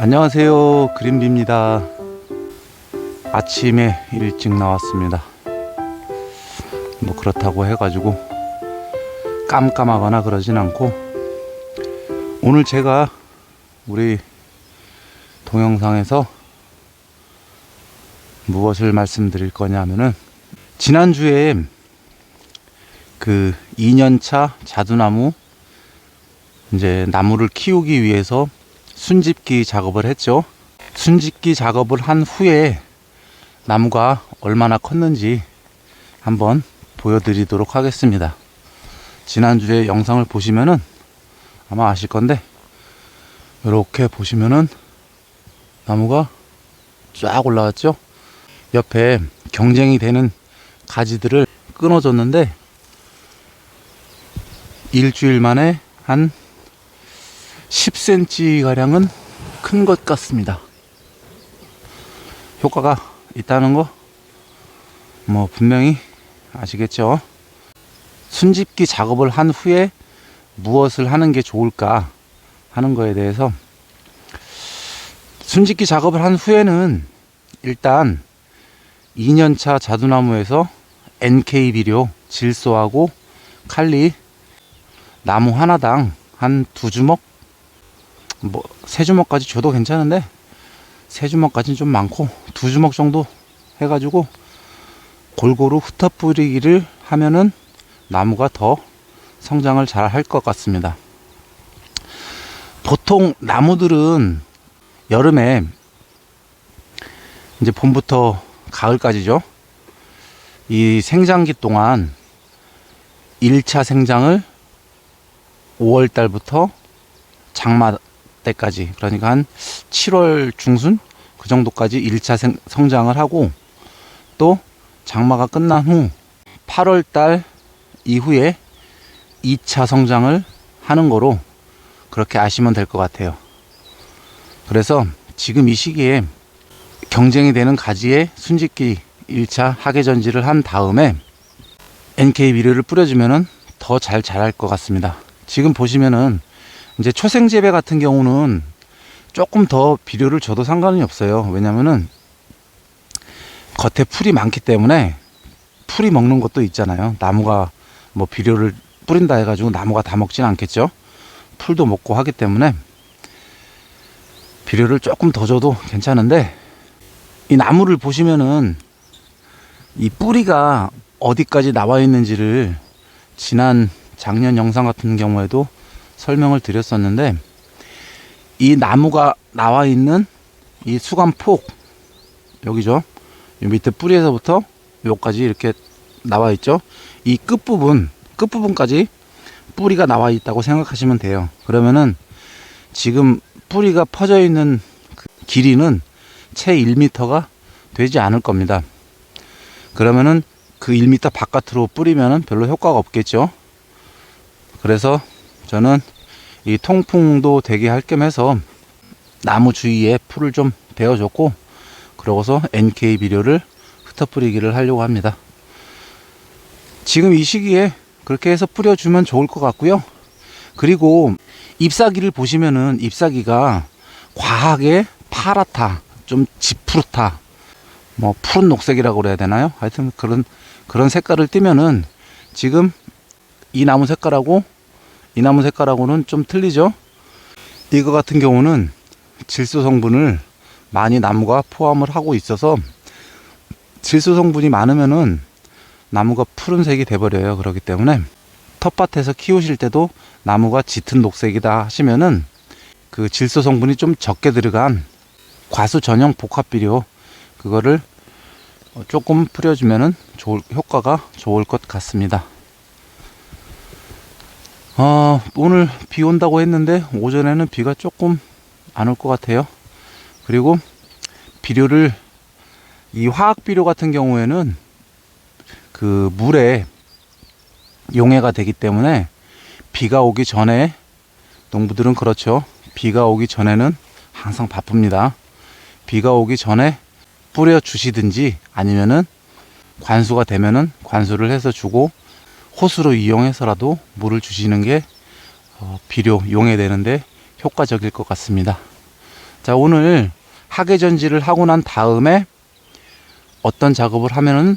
안녕하세요. 그린비입니다. 아침에 일찍 나왔습니다. 뭐 그렇다고 해가지고 깜깜하거나 그러진 않고 오늘 제가 우리 동영상에서 무엇을 말씀드릴 거냐 하면은 지난주에 그 2년차 자두나무 이제 나무를 키우기 위해서 순집기 작업을 했죠. 순집기 작업을 한 후에 나무가 얼마나 컸는지 한번 보여드리도록 하겠습니다. 지난주에 영상을 보시면은 아마 아실 건데 이렇게 보시면은 나무가 쫙 올라왔죠. 옆에 경쟁이 되는 가지들을 끊어줬는데 일주일 만에 한 10cm 가량은 큰 것 같습니다. 효과가 있다는 거 뭐 분명히 아시겠죠? 순집기 작업을 한 후에 무엇을 하는 게 좋을까 하는 거에 대해서 순집기 작업을 한 후에는 일단 2년차 자두나무에서 NK 비료, 질소하고 칼리 나무 하나당 한 두 주먹 뭐 세 주먹까지 줘도 괜찮은데 세 주먹까지는 좀 많고 두 주먹 정도 해가지고 골고루 흩어 뿌리기를 하면은 나무가 더 성장을 잘 할 것 같습니다. 보통 나무들은 여름에 이제 봄부터 가을까지죠. 이 생장기 동안 1차 생장을 5월 달부터 장마 때까지 그러니까 한 7월 중순 그 정도까지 1차 생, 성장을 하고 또 장마가 끝난 후 8월 달 이후에 2차 성장을 하는 거로 그렇게 아시면 될 것 같아요. 그래서 지금 이 시기에 경쟁이 되는 가지에 순짓기 1차 하계 전지를 한 다음에 NK 비료를 뿌려주면은 더 잘 자랄 것 같습니다. 지금 보시면은 이제 초생 재배 같은 경우는 조금 더 비료를 줘도 상관이 없어요. 왜냐면은 겉에 풀이 많기 때문에 풀이 먹는 것도 있잖아요. 나무가 뭐 비료를 뿌린다 해가지고 나무가 다 먹진 않겠죠. 풀도 먹고 하기 때문에 비료를 조금 더 줘도 괜찮은데 이 나무를 보시면은 이 뿌리가 어디까지 나와 있는지를 지난 작년 영상 같은 경우에도 설명을 드렸었는데 이 나무가 나와 있는 이 수감폭 여기죠. 이 밑에 뿌리에서부터 여기까지 이렇게 나와 있죠. 이 끝부분 끝부분까지 뿌리가 나와 있다고 생각하시면 돼요. 그러면은 지금 뿌리가 퍼져 있는 그 길이는 채 1m가 되지 않을 겁니다. 그러면은 그 1m 바깥으로 뿌리면은 별로 효과가 없겠죠. 그래서 저는 이 통풍도 되게 할 겸 해서 나무 주위에 풀을 좀 베어줬고 그러고서 NK 비료를 흩어 뿌리기를 하려고 합니다. 지금 이 시기에 그렇게 해서 뿌려주면 좋을 것 같고요. 그리고 잎사귀를 보시면은 잎사귀가 과하게 파랗다, 좀 지푸르타, 뭐 푸른 녹색이라고 그래야 되나요? 하여튼 그런 그런 색깔을 띠면은 지금 이 나무 색깔하고 이 나무 색깔하고는 좀 틀리죠? 이거 같은 경우는 질소 성분을 많이 나무가 포함을 하고 있어서 질소 성분이 많으면은 나무가 푸른색이 돼버려요. 그렇기 때문에 텃밭에서 키우실 때도 나무가 짙은 녹색이다 하시면은 그 질소 성분이 좀 적게 들어간 과수 전용 복합 비료 그거를 조금 뿌려주면은 좋을, 효과가 좋을 것 같습니다. 어, 오늘 비 온다고 했는데 오전에는 비가 조금 안 올 것 같아요. 그리고 비료를 이 화학 비료 같은 경우에는 그 물에 용해가 되기 때문에 비가 오기 전에 농부들은 그렇죠. 비가 오기 전에는 항상 바쁩니다. 비가 오기 전에 뿌려 주시든지 아니면은 관수가 되면은 관수를 해서 주고 호수로 이용해서라도 물을 주시는 게 어, 비료 용해되는데 효과적일 것 같습니다. 자, 오늘 하계전지를 하고 난 다음에 어떤 작업을 하면은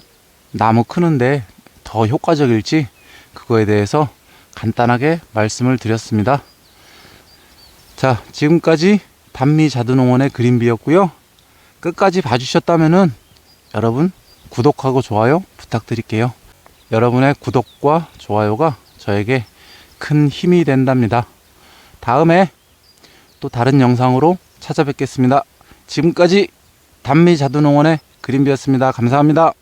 나무 크는데 더 효과적일지 그거에 대해서 간단하게 말씀을 드렸습니다. 자, 지금까지 단미 자두농원의 그린비였고요. 끝까지 봐주셨다면은 여러분 구독하고 좋아요 부탁드릴게요. 여러분의 구독과 좋아요가 저에게 큰 힘이 된답니다. 다음에 또 다른 영상으로 찾아뵙겠습니다. 지금까지 단미 자두농원의 그린비였습니다. 감사합니다.